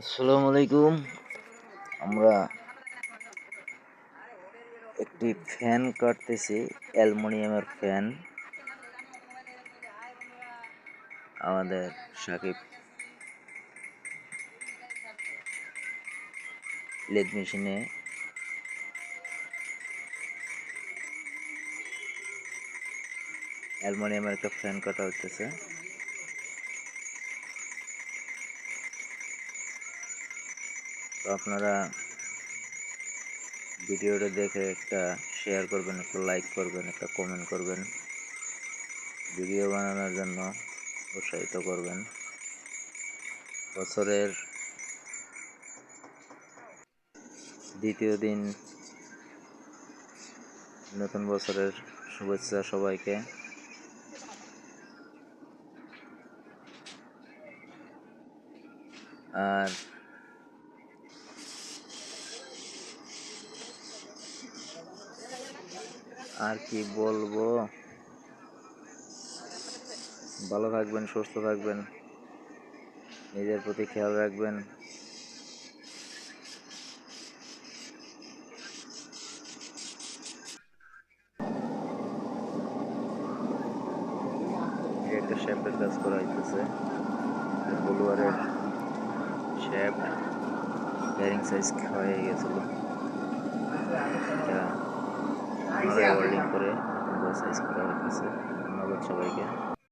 আসসালামু আলাইকুম। আমরা একটি ফ্যান কাটতেছি, অ্যালুমিনিয়ামের ফ্যান। আমাদের সাকিব। লেদ মেশিনে। অ্যালুমিনিয়ামের একটা ফ্যান কাটা হচ্ছে তো আপনারা ভিডিওটা দেখে একটা শেয়ার করবেন, একটা লাইক করবেন, একটা কমেন্ট করবেন। ভিডিও বানানোর জন্য উৎসাহিত করবেন। বছরের দ্বিতীয় দিন নতুন বছরের শুভেচ্ছা সবাইকে। আর আর কি বলব? ভালো থাকবেন, সুস্থ থাকবেন, নিজের প্রতি খেয়াল রাখবেন। একটা শ্যাফটের কাজ করা হইতেছে বলুয়ারের শ্যাফট ব্যারিং সাইজ হয়ে গেছিল। ওয়েল্ডিং করে সাইজ করা হইতেছে ধন্যবাদ সবাইকে।